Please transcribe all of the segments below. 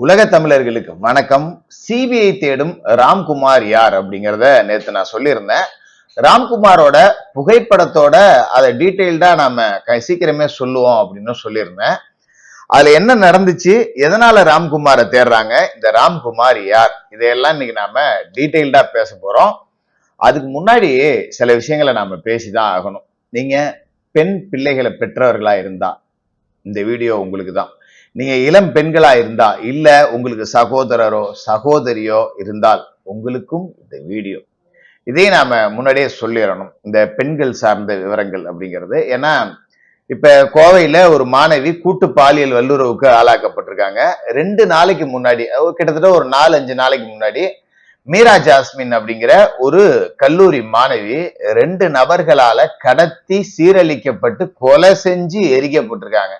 உலக தமிழர்களுக்கு வணக்கம். சிபிஐ தேடும் ராம்குமார் யார் அப்படிங்கிறத நேற்று நான் சொல்லியிருந்தேன். ராம்குமாரோட புகைப்படத்தோட அதை டீட்டெயில்டா நாம க- சீக்கிரமே சொல்லுவோம் அப்படின்னு சொல்லியிருந்தேன். அதுல என்ன நடந்துச்சு? எதனால ராம்குமாரை தேடுறாங்க? இந்த ராம்குமார் யார்? இதையெல்லாம் இன்னைக்கு நாம டீட்டெயில்டா பேச போறோம். அதுக்கு முன்னாடி சில விஷயங்களை நாம பேசிதான் ஆகணும். நீங்க பெண் பிள்ளைகளை பெற்றவர்களா இருந்தா இந்த வீடியோ உங்களுக்கு தான் நீங்க இளம் பெண்களா இருந்தா இல்ல உங்களுக்கு சகோதரரோ சகோதரியோ இருந்தால் உங்களுக்கும் இந்த வீடியோ. இதே நாம முன்னாடியே சொல்லிடணும். இந்த பெண்கள் சார்ந்த விவரங்கள் அப்படிங்கிறது. ஏன்னா இப்ப கோவையில ஒரு மாணவி கூட்டு பாலியல் வல்லுறவுக்கு ஆளாக்கப்பட்டிருக்காங்க. ரெண்டு நாளைக்கு முன்னாடி கிட்டத்தட்ட ஒரு நாலு அஞ்சு நாளைக்கு முன்னாடி மீரா ஜாஸ்மின் அப்படிங்கிற ஒரு கல்லூரி மாணவி ரெண்டு நபர்களால கடத்தி சீரழிக்கப்பட்டு கொலை செஞ்சு எரிக்கப்பட்டிருக்காங்க.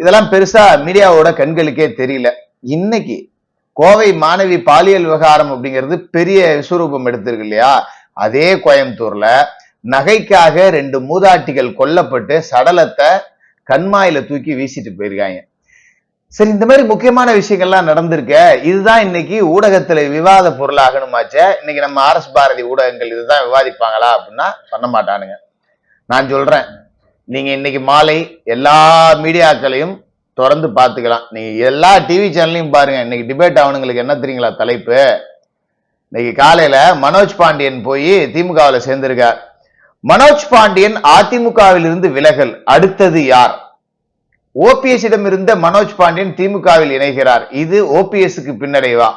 இதெல்லாம் பெருசா மீடியாவோட கண்களுக்கே தெரியல. இன்னைக்கு கோவை மாணவி பாலியல் விவகாரம் அப்படிங்கிறது பெரிய விஸ்வரூபம் எடுத்திருக்கு இல்லையா? அதே கோயம்புத்தூர்ல நகைக்காக ரெண்டு மூதாட்டிகள் கொல்லப்பட்டு சடலத்தை கண்மாயில தூக்கி வீசிட்டு போயிருக்காங்க. சரி இந்த மாதிரி முக்கியமான விஷயங்கள்லாம் நடந்திருக்க. இதுதான் இன்னைக்கு ஊடகத்துல விவாத பொருளாகணுமாச்சே. இன்னைக்கு நம்ம அரசு பாரதி ஊடகங்கள் இதுதான் விவாதிப்பாங்களா அப்படின்னா பண்ண மாட்டானுங்க. நான் சொல்றேன். நீங்க இன்னைக்கு மாலை எல்லா மீடியாக்களையும் தொடர்ந்து பார்த்துக்கலாம். நீங்க எல்லா டிவி சேனல்லையும் பாருங்க. இன்னைக்கு டிபேட் அவனுங்களுக்கு என்ன தெரியுங்களா தலைப்பு? இன்னைக்கு காலையில மனோஜ் பாண்டியன் போய் திமுகவில் சேர்ந்திருக்கார். மனோஜ் பாண்டியன் அதிமுகவில் இருந்து விலகல். அடுத்தது யார்? ஓபிஎஸ்ஸிடம் இருந்த மனோஜ் பாண்டியன் திமுகவில் இணைகிறார். இது ஓபிஎஸ்க்கு பின்னடைவா?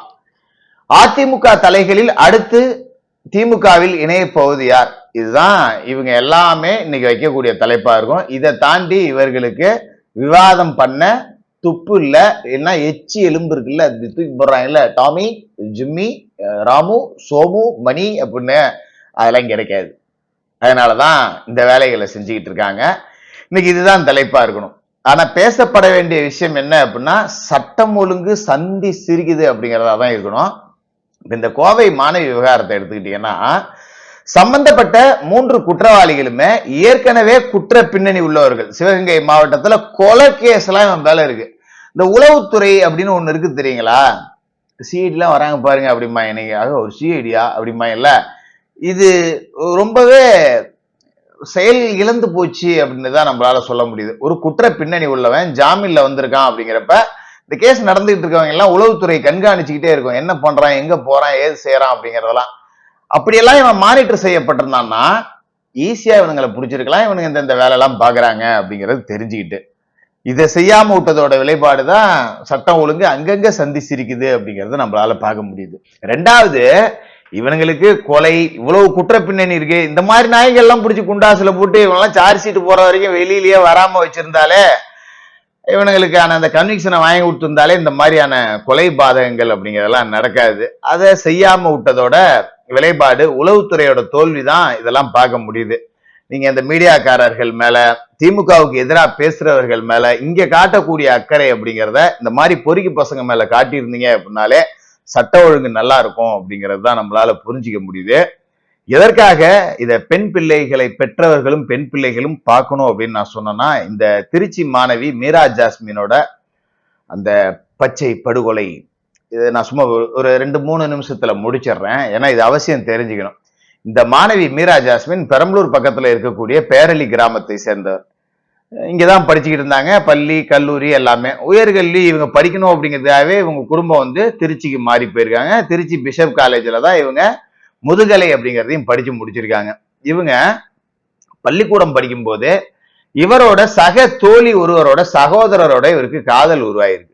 அதிமுக தலைகளில் அடுத்து திமுகவில் இணைய யார்? இதுதான் இவங்க எல்லாமே இன்னைக்கு வைக்கக்கூடிய தலைப்பா இருக்கும். இதை தாண்டி இவர்களுக்கு விவாதம் பண்ண துப்பு இல்ல என்ன எச்சி எலும்பு இருக்குல்ல தூக்கி போடுறாங்கல்ல. டாமி ஜிம்மி ராமு சோமு மணி அப்படின்னு அதெல்லாம் கிடைக்காது. அதனாலதான் இந்த வேலைகளை செஞ்சுக்கிட்டு இருக்காங்க. இன்னைக்கு இதுதான் தலைப்பா இருக்கணும். ஆனா பேசப்பட வேண்டிய விஷயம் என்ன அப்படின்னா சட்டம் ஒழுங்கு சந்தி சிரிக்குது அப்படிங்கிறதா தான் இருக்கணும். இந்த கோவை மாணவி விவகாரத்தை எடுத்துக்கிட்டீங்கன்னா சம்பந்தப்பட்ட மூன்று குற்றவாளிகளுமே ஏற்கனவே குற்ற பின்னணி உள்ளவர்கள். சிவகங்கை மாவட்டத்தில் கொலை கேஸ் எல்லாம் இவன் மேல இருக்கு. இந்த உளவுத்துறை அப்படின்னு ஒன்று இருக்கு தெரியுங்களா? சிஐடிலாம் வராங்க பாருங்க அப்படிமா என்னைக்காக? ஒரு சிஐடியா அப்படிமா இல்லை? இது ரொம்பவே செயல் இழந்து போச்சு அப்படின்னு தான் நம்மளால சொல்ல முடியுது. ஒரு குற்ற பின்னணி உள்ளவன் ஜாமீன்ல வந்திருக்கான் அப்படிங்கிறப்ப இந்த கேஸ் நடந்துகிட்டு இருக்கவங்க எல்லாம் உளவுத்துறை கண்காணிச்சுக்கிட்டே இருக்கும். என்ன பண்றான்? எங்க போறான்? ஏது செய்யறான்? அப்படிங்கறதெல்லாம். அப்படியெல்லாம் இவன் மானிட்டர் செய்யப்பட்டிருந்தான்னா ஈஸியா இவனுங்களை பிடிச்சிருக்கலாம். இவனுங்க இந்த இந்த வேலையெல்லாம் பாக்குறாங்க அப்படிங்கிறது தெரிஞ்சுக்கிட்டு. இதை செய்யாம விட்டதோட விளைபாடு தான் சட்டம் ஒழுங்கு அங்கங்க சந்திச்சிருக்குது அப்படிங்கறத நம்மளால பார்க்க முடியுது. ரெண்டாவது இவனுங்களுக்கு கொலை இவ்வளவு குற்ற பின்னணி இருக்கு. இந்த மாதிரி நாய்கள் எல்லாம் பிடிச்சி குண்டாசுல போட்டு இவனெல்லாம் சார்ஜ் ஷீட் போற வரைக்கும் வெளியிலயே வராம வச்சிருந்தாலே இவனுங்களுக்கான அந்த கன்விக்ஷனை வாங்கி கொடுத்துருந்தாலே இந்த மாதிரியான கொலை பாதகங்கள் அப்படிங்கிறதெல்லாம் நடக்காது. அதை செய்யாம விட்டதோட விலைப்பாடு உளவுத்துறையோட தோல்வி தான் இதெல்லாம் பார்க்க முடியுது. நீங்க இந்த மீடியாக்காரர்கள் மேல திமுகவுக்கு எதிராக பேசுறவர்கள் மேல இங்க காட்டக்கூடிய அக்கறை அப்படிங்கிறத இந்த மாதிரி பொறுக்கி பசங்க மேல காட்டியிருந்தீங்க அப்படின்னாலே சட்ட ஒழுங்கு நல்லா இருக்கும் அப்படிங்கிறது தான் நம்மளால புரிஞ்சிக்க முடியுது. எதற்காக இத பெண் பிள்ளைகளை பெற்றவர்களும் பெண் பிள்ளைகளும் பார்க்கணும் அப்படின்னு நான் சொன்னேன்னா இந்த திருச்சி மாணவி மீரா ஜாஸ்மினோட அந்த பச்சை படுகொலை இதை நான் சும்மா ஒரு- ஒரு ரெண்டு மூணு நிமிஷத்துல முடிச்சிடுறேன். ஏன்னா இது அவசியம் தெரிஞ்சுக்கணும். இந்த மாணவி மீரா ஜாஸ்மின் பெரம்பலூர் பக்கத்துல இருக்கக்கூடிய பேரளி கிராமத்தை சேர்ந்தவர். இங்கதான் படிச்சுக்கிட்டு இருந்தாங்க. பள்ளி கல்லூரி எல்லாமே. உயர்கல்வி இவங்க படிக்கணும் அப்படிங்கிறதுக்காகவே இவங்க குடும்பம் வந்து திருச்சிக்கு மாறி போயிருக்காங்க. திருச்சி பிஷப் காலேஜில் தான் இவங்க முதுகலை அப்படிங்கிறதையும் படிச்சு முடிச்சிருக்காங்க. இவங்க பள்ளிக்கூடம் படிக்கும்போது இவரோட சக தோழி ஒருவரோட சகோதரரோட இவருக்கு காதல் உருவாயிருக்கு.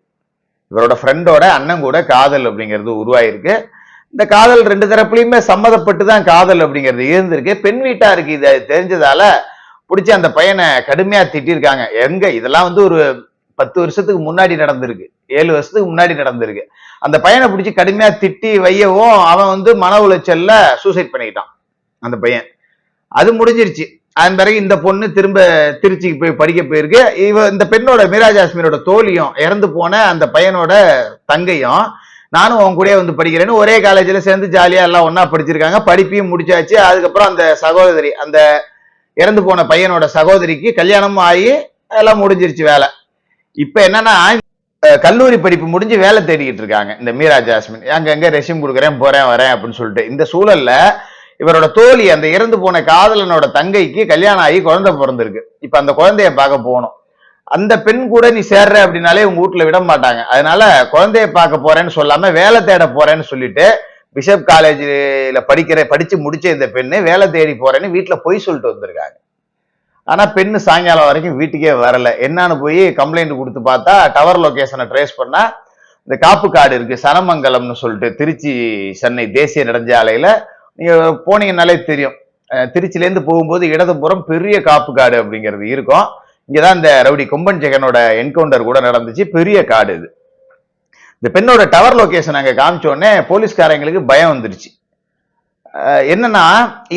இவரோட ஃப்ரெண்டோட அண்ணன் கூட காதல் அப்படிங்கிறது உருவாயிருக்கு. இந்த காதல் ரெண்டு தரப்புலையுமே சம்மதப்பட்டு தான் காதல் அப்படிங்கிறது இருந்திருக்கு. பெண் வீட்டாருக்கு இது தெரிஞ்சதால பிடிச்சி அந்த பையனை கடுமையா திட்டிருக்காங்க. எங்க? இதெல்லாம் வந்து ஒரு பத்து வருஷத்துக்கு முன்னாடி நடந்திருக்கு. ஏழு வருஷத்துக்கு முன்னாடி நடந்திருக்கு. அந்த பையனை பிடிச்சி கடுமையா திட்டி வையவும் அவன் வந்து மன உளைச்சல்ல சூசைட் பண்ணிக்கிட்டான். அந்த பையன். அது முடிஞ்சிருச்சு. அதன் பிறகு இந்த பொண்ணு திரும்ப திருச்சிக்கு போய் படிக்க போயிருக்கு. இவ இந்த பெண்ணோட மீரா ஜாஸ்மினோட தோழியும் இறந்து போன அந்த பையனோட தங்கையும் நானும் உன் கூடயே வந்து படிக்கிறேன்னு ஒரே காலேஜில் சேர்ந்து ஜாலியாக எல்லாம் ஒன்றா படிச்சிருக்காங்க. படிப்பையும் முடிச்சாச்சு. அதுக்கப்புறம் அந்த சகோதரி அந்த இறந்து போன பையனோட சகோதரிக்கு கல்யாணமும் ஆகி எல்லாம் முடிஞ்சிருச்சு வேலை. இப்ப என்னன்னா கல்லூரி படிப்பு முடிஞ்சு வேலை தேடிக்கிட்டு இருக்காங்க. இந்த மீரா ஜாஸ்மின் அங்க அங்க ரெசியூம் கொடுக்குறேன் போறேன் வரேன் அப்படின்னு சொல்லிட்டு. இந்த சூழல்ல இவரோட தோழி அந்த இறந்து போன காதலனோட தங்கைக்கு கல்யாணம் ஆகி குழந்தை பிறந்திருக்கு. இப்ப அந்த குழந்தைய பார்க்க போகணும். அந்த பெண் கூட நீ சேர்ற அப்படின்னாலே உங்க வீட்டுல விட மாட்டாங்க. அதனால குழந்தைய பார்க்க போறேன்னு சொல்லாம வேலை தேட போறேன்னு சொல்லிட்டு பிஷப் காலேஜில் படிக்கிற படிச்சு முடிச்ச இந்த பெண்ணு வேலை தேடி போறேன்னு வீட்டுல பொய் சொல்லிட்டு வந்திருக்காங்க. ஆனால் பெண்ணு சாயங்காலம் வரைக்கும் வீட்டுக்கே வரல. என்னன்னு போய் கம்ப்ளைண்ட் கொடுத்து பார்த்தா டவர் லொக்கேஷனை ட்ரேஸ் பண்ணால் இந்த காப்பு காடு இருக்குது சனமங்கலம்னு சொல்லிட்டு திருச்சி சென்னை தேசிய நெடுஞ்சாலையில் நீங்கள் போனீங்கன்னாலே தெரியும். திருச்சிலேருந்து போகும்போது இடதுபுறம் பெரிய காப்பு காடு அப்படிங்கிறது இருக்கும். இங்கே தான் இந்த ரவுடி கொம்பன் ஜெகனோட என்கவுண்டர் கூட நடந்துச்சு. பெரிய காடு இது. இந்த பெண்ணோட டவர் லொகேஷன் அங்கே காமிச்ச உடனே போலீஸ்காரங்களுக்கு பயம் வந்துருச்சு. என்னன்னா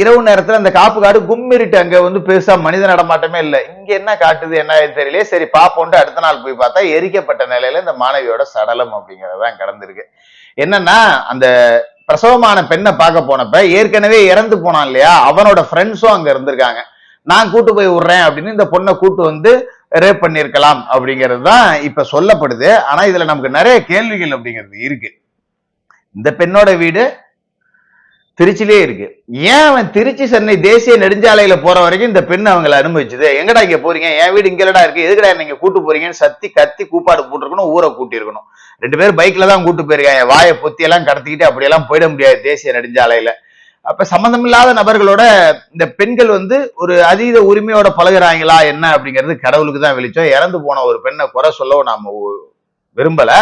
இரவு நேரத்துல அந்த காப்பு காடு கும்மிருட்டு அங்க வந்து பெருசா மனித நடமாட்டமே இல்லை. இங்க என்ன காட்டுது என்ன தெரியல சரி பாப்போன்ட்டு அடுத்த நாள் போய் பார்த்தா எரிக்கப்பட்ட நிலையில இந்த மாணவியோட சடலம் அப்படிங்கறதான் கடந்திருக்கு. என்னன்னா அந்த பிரசவமான பெண்ணை பார்க்க போனப்ப ஏற்கனவே இறந்து போனான் இல்லையா? அவனோட ஃப்ரெண்ட்ஸும் அங்க இருந்திருக்காங்க. நான் கூட்டு போய் விடுறேன் அப்படின்னு இந்த பொண்ணை கூட்டு வந்து ரேப் பண்ணியிருக்கலாம் அப்படிங்கிறது தான் இப்ப சொல்லப்படுது. ஆனா இதுல நமக்கு நிறைய கேள்விகள் அப்படிங்கிறது இருக்கு. இந்த பெண்ணோட வீடு திருச்சிலே இருக்கு. ஏன் அவன் திருச்சி சென்னை தேசிய நெடுஞ்சாலையில போற வரைக்கும் இந்த பெண் அவங்களை அனுபவிச்சது எங்கடா இங்க போறீங்க? என் வீடு இங்கடா இருக்கு. எதுக்கடா நீங்க கூட்டு போறீங்கன்னு சத்தி கத்தி கூப்பாடு போட்டிருக்கணும் ஊரை கூட்டியிருக்கணும். ரெண்டு பேரும் பைக்ல தான் கூட்டு போயிருக்காங்க. வாயை பொத்தி எல்லாம் கடத்திக்கிட்டு அப்படியெல்லாம் போயிட முடியாது தேசிய நெடுஞ்சாலையில. அப்ப சம்மந்தமில்லாத நபர்களோட இந்த பெண்கள் வந்து ஒரு அதீத உரிமையோட பழகுறாங்களா என்ன அப்படிங்கிறது கடவுளுக்கு தான் வெளிச்சம். இறந்து போன ஒரு பெண்ணை குறை சொல்லவும் நாம விரும்பல.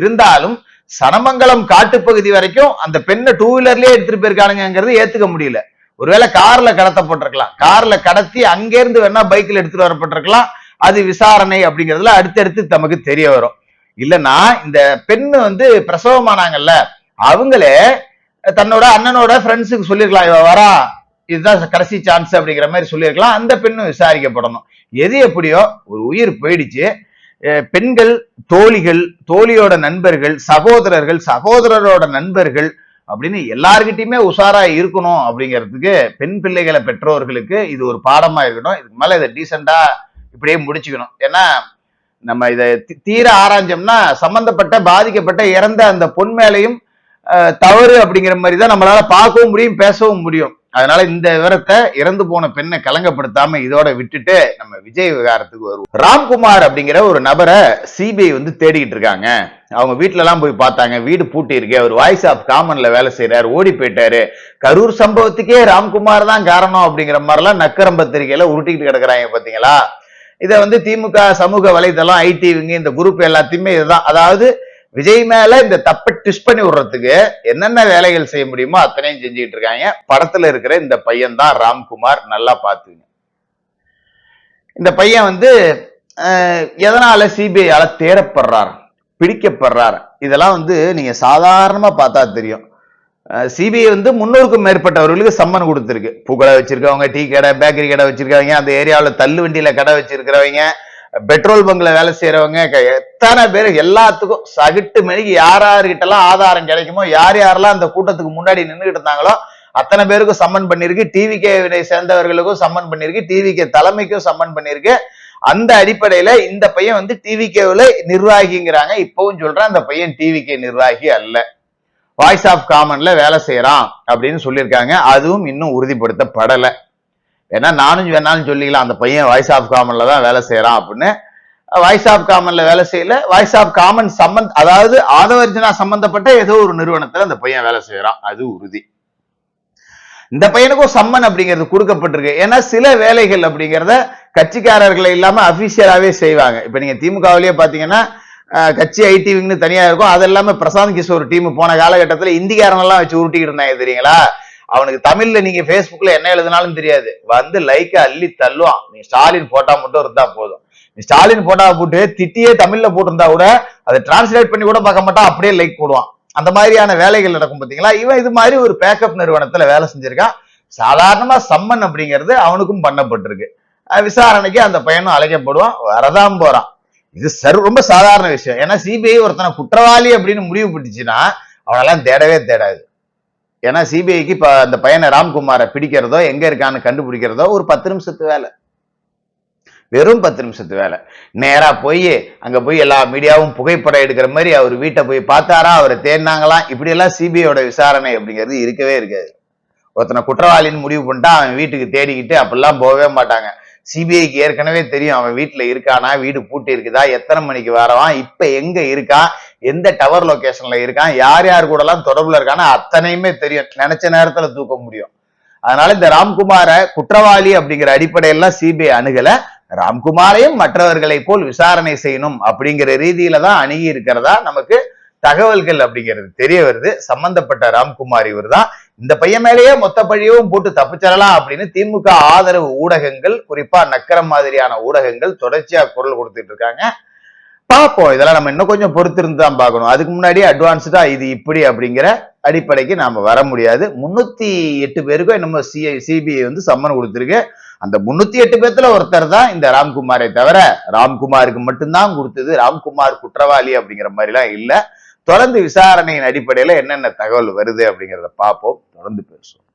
இருந்தாலும் சனமங்கலம் காட்டுப்பகுதி வரைக்கும் அந்த பெண்ணை டூ வீலர்லயே எடுத்துட்டு போயிருக்கானுங்கிறது ஏத்துக்க முடியல. ஒருவேளை கார்ல கடத்தப்பட்டிருக்கலாம். கார்ல கடத்தி அங்கேருந்து வேணா பைக்ல எடுத்துட்டு வரப்பட்டிருக்கலாம். அது விசாரணை அப்படிங்கிறதுல அடுத்தடுத்து நமக்கு தெரிய வரும். இல்லைன்னா இந்த பெண்ணு வந்து பிரசவமானாங்கல்ல அவங்களே தன்னோட அண்ணனோட ஃப்ரெண்ட்ஸுக்கு சொல்லியிருக்கலாம் இவ வரா இதுதான் கடைசி சான்ஸ் அப்படிங்கிற மாதிரி சொல்லியிருக்கலாம் அந்த பெண்ணும் விசாரிக்கப்படணும். எது எப்படியோ ஒரு உயிர் போயிடுச்சு. பெண்கள் தோழிகள் தோழியோட நண்பர்கள் சகோதரர்கள் சகோதரரோட நண்பர்கள் அப்படின்னு எல்லார்கிட்டயுமே உஷாரா இருக்கணும் அப்படிங்கிறதுக்கு பெண் பிள்ளைகளை பெற்றோர்களுக்கு இது ஒரு பாடமா இருக்கணும். இதுக்கு மேல இதை டீசெண்டா இப்படியே முடிச்சுக்கணும். ஏன்னா நம்ம இதை தீர ஆராய்ஞ்சோம்னா சம்பந்தப்பட்ட பாதிக்கப்பட்ட இறந்த அந்த பொன் மேலையும் தவறு அப்படிங்கிற மாதிரி தான் நம்மளால பார்க்கவும் முடியும் பேசவும் முடியும். அதனால இந்த விவரத்தை இறந்து போன பெண்ணை கலங்கப்படுத்தாம இதோட விட்டுட்டு நம்ம விஜய் விவகாரத்துக்கு வருவோம். ராம்குமார் அப்படிங்கிற ஒரு நபரை சிபிஐ வந்து தேடிக்கிட்டு இருக்காங்க. அவங்க வீட்ல எல்லாம் போய் பார்த்தாங்க. வீடு பூட்டி இருக்கு. அவர் வாய்ஸ் ஆஃப் காமன்ல வேலை செய்யறாரு ஓடி போயிட்டாரு. கரூர் சம்பவத்துக்கே ராம்குமார் தான் காரணம் அப்படிங்கிற மாதிரிலாம் நக்கரம் பத்திரிகையில உருட்டிக்கிட்டு கிடக்குறாங்க பாத்தீங்களா? இதை வந்து திமுக சமூக வலைதளம் ஐடி இவங்க இந்த குரூப் எல்லாத்தையுமே இதுதான். அதாவது விஜய் மேல இந்த தப்பை ட்விஸ்ட் பண்ணி விடுறதுக்கு என்னென்ன வேலைகள் செய்ய முடியுமோ அத்தனையும் செஞ்சுக்கிட்டு இருக்காங்க. படத்துல இருக்கிற இந்த பையன் தான் ராம்குமார் நல்லா பாத்துங்க இந்த பையன் வந்து எதனால சிபிஐயால தேடப்படுறார் பிடிக்கப்படுறார் இதெல்லாம் வந்து நீங்க சாதாரணமா பார்த்தா தெரியும். சிபிஐ வந்து முன்னூறுக்கும் மேற்பட்டவர்களுக்கு சம்மன் கொடுத்துருக்கு. பூக்கடை வச்சிருக்கவங்க டீ கடை பேக்கரி கடை வச்சிருக்கவங்க அந்த ஏரியாவில் தள்ளு வண்டியில கடை வச்சிருக்கிறவங்க பெட்ரோல் பங்க்ல வேலை செய்யறவங்க எத்தனை பேர் எல்லாத்துக்கும் சகிட்டு மணிக்கு யார் யாருக்கிட்டலாம் ஆதாரம் கிடைக்குமோ யார் யாரெல்லாம் அந்த கூட்டத்துக்கு முன்னாடி நின்றுகிட்டு இருந்தாங்களோ அத்தனை பேருக்கும் சம்மன் பண்ணிருக்கு டிவிகே சேர்ந்தவர்களுக்கும் சம்மன் பண்ணிருக்கு டிவிகே தலைமைக்கும் சம்மன் பண்ணிருக்கு அந்த அடிப்படையில இந்த பையன் வந்து டிவிகேவில் நிர்வாகிங்கிறாங்க. இப்பவும் சொல்றேன் அந்த பையன் டிவிகே நிர்வாகி அல்ல. வாய்ஸ் ஆஃப் காமன்ல வேலை செய்யறான் அப்படின்னு சொல்லியிருக்காங்க. அதுவும் இன்னும் உறுதிப்படுத்தப்படலை. ஏன்னா நானும் வேணாலும் சொல்லிக்கலாம் அந்த பையன் வாய்ஸ் ஆஃப் காமன்ல தான் வேலை செய்யறான் அப்படின்னு. வாய்ஸ் ஆஃப் காமன்ல வேலை செய்யல. வாய்ஸ் ஆஃப் காமன் சம்பந்த அதாவது ஆதவர்ஜனா சம்பந்தப்பட்ட ஏதோ ஒரு நிறுவனத்துல அந்த பையன் வேலை செய்யறான் அது உறுதி. இந்த பையனுக்கும் சம்மன் அப்படிங்கிறது கொடுக்கப்பட்டிருக்கு. ஏன்னா சில வேலைகள் அப்படிங்கிறத கட்சிக்காரர்களை இல்லாம அபிஷியலாவே செய்வாங்க. இப்ப நீங்க திமுகவிலேயே பாத்தீங்கன்னா கட்சி ஐடி விங்னு தனியா இருக்கும். அது இல்லாம பிரசாந்த் கிஷோர் டீம் போன காலகட்டத்துல இந்திக்காரன் எல்லாம் வச்சு உருட்டிக்கிட்டு இருந்தாங்க தெரியுங்களா? அவனுக்கு தமிழ்ல நீங்க Facebookல என்ன எழுதினாலும் தெரியாது. வந்து லைக்க அள்ளி தள்ளுவான். நீ ஸ்டாலின் போட்டா மட்டும் இருந்தா போதும். நீ ஸ்டாலின் போட்டா போட்டு திட்டியே தமிழ்ல போட்டிருந்தா கூட அதை டிரான்ஸ்லேட் பண்ணி கூட பார்க்க மாட்டான் அப்படியே லைக் போடுவான். அந்த மாதிரியான வேலைகள் நடக்கும் பாத்தீங்களா இவன் இது மாதிரி ஒரு பேக்கப் நிறுவனத்துல வேலை செஞ்சிருக்கான். சாதாரணமா சம்மன் அப்படிங்கிறது அவனுக்கும் பண்ணப்பட்டிருக்கு. விசாரணைக்கு அந்த பையனும் அழைக்கப்படுவான். வரதான் போறான். இது சர் ரொம்ப சாதாரண விஷயம். ஏன்னா சிபிஐ ஒருத்தனை குற்றவாளி அப்படின்னு முடிவு பண்ணிச்சுன்னா அவனெல்லாம் தேடவே தேடாது. ஏன்னா சிபிஐக்கு இப்போ அந்த பையனை ராம்குமாரை பிடிக்கிறதோ எங்கே இருக்கான்னு கண்டுபிடிக்கிறதோ ஒரு பத்து நிமிஷத்து வேலை. வெறும் பத்து நிமிஷத்து வேலை. நேராக போய் அங்கே போய் எல்லா மீடியாவும் புகைப்படம் எடுக்கிற மாதிரி அவர் வீட்டை போய் பார்த்தாரா அவரை தேடினாங்களாம் இப்படியெல்லாம் சிபிஐயோட விசாரணை அப்படிங்கிறது இருக்கவே இருக்காது. ஒருத்தனை குற்றவாளின்னு முடிவு பண்ணிட்டா அவன் வீட்டுக்கு தேடிக்கிட்டு அப்படிலாம் போகவே மாட்டாங்க. சிபிஐக்கு ஏற்கனவே தெரியும் அவன் வீட்டில் இருக்கானா வீடு பூட்டி இருக்குதா எத்தனை மணிக்கு வரவான் இப்போ எங்க இருக்கான் எந்த டவர் லொக்கேஷனில் இருக்கான் யார் யார் கூடலாம் தொடர்பில் தொடர்புல அத்தனையுமே தெரியும். நினச்ச நேரத்தில் தூக்க முடியும். அதனால இந்த ராம்குமார குற்றவாளி அப்படிங்கிற அடிப்படையெல்லாம் சிபிஐ அணுகல. ராம்குமாரையும் மற்றவர்களை போல் விசாரணை செய்யணும் அப்படிங்கிற ரீதியில தான் அணுகி இருக்கிறதா நமக்கு தகவல்கள் அப்படிங்கிறது தெரிய வருது. சம்பந்தப்பட்ட ராம்குமார் இவர் தான் இந்த பையன் மேலேயே மொத்த பழியவும் போட்டு தப்பிச்சிடலாம் அப்படின்னு திமுக ஆதரவு ஊடகங்கள் குறிப்பா நக்கரம் மாதிரியான ஊடகங்கள் தொடர்ச்சியா குரல் கொடுத்துட்டு இருக்காங்க. பார்ப்போம். இதெல்லாம் நம்ம இன்னும் கொஞ்சம் பொறுத்திருந்து தான் பார்க்கணும். அதுக்கு முன்னாடி அட்வான்ஸ்டா இது இப்படி அப்படிங்கிற அடிப்படைக்கு நாம வர முடியாது. முன்னூத்தி எட்டு பேருக்கும் நம்ம சிஐ சிபிஐ வந்து சம்மன் கொடுத்துருக்கு. அந்த முன்னூத்தி எட்டு பேர்த்துல ஒருத்தர் தான் இந்த ராம்குமாரை தவிர ராம்குமாருக்கு மட்டும்தான் கொடுத்தது. ராம்குமார் குற்றவாளி அப்படிங்கிற மாதிரிலாம் இல்லை. தொடர்ந்து விசாரணையின் அடிப்படையில என்னென்ன தகவல் வருது அப்படிங்கிறத பார்ப்போம். தொடர்ந்து பேசுவோம்.